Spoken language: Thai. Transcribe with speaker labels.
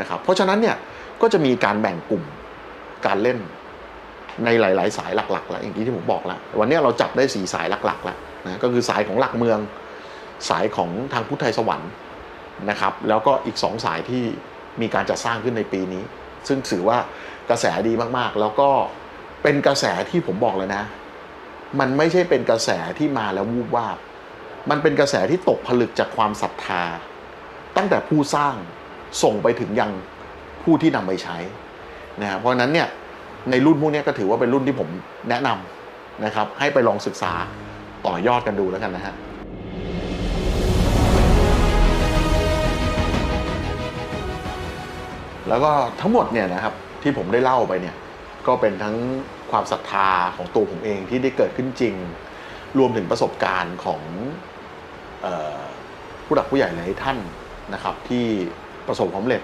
Speaker 1: นะครับเพราะฉะนั้นเนี่ยก็จะมีการแบ่งกลุ่มการเล่นในหลาย ๆ สายหลักๆแล้วอย่างที่ผมบอกแล้ววันนี้เราจับได้สีสายหลักๆแล้วนะก็คือสายของหลักเมือง สายของทางพุทธไทยสวรรค์นะครับ แล้วก็อีกสองสายที่มีการจัดสร้างขึ้นในปีนี้ ซึ่งถือว่ากระแสดีมากๆ แล้วก็เป็นกระแสที่ผมบอกเลยนะ มันไม่ใช่เป็นกระแสที่มาแล้ววูบวาบ มันเป็นกระแสที่ตกผลึกจากความศรัทธา ตั้งแต่ผู้สร้าง ส่งไปถึงยังผู้ที่นำไปใช้นะครับเพราะฉะนั้นเนี่ยในรุ่นพวกนี้ก็ถือว่าเป็นรุ่นที่ผมแนะนำนะครับให้ไปลองศึกษาต่อยอดกันดูแล้วกันนะฮะแล้วก็ทั้งหมดเนี่ยนะครับที่ผมได้เล่าไปเนี่ยก็เป็นทั้งความศรัทธาของตัวผมเองที่ได้เกิดขึ้นจริง รวมถึงประสบการณ์ของออผู้หลักผู้ใหญ่หลายท่านนะครับที่ ประสบความสำเร็จ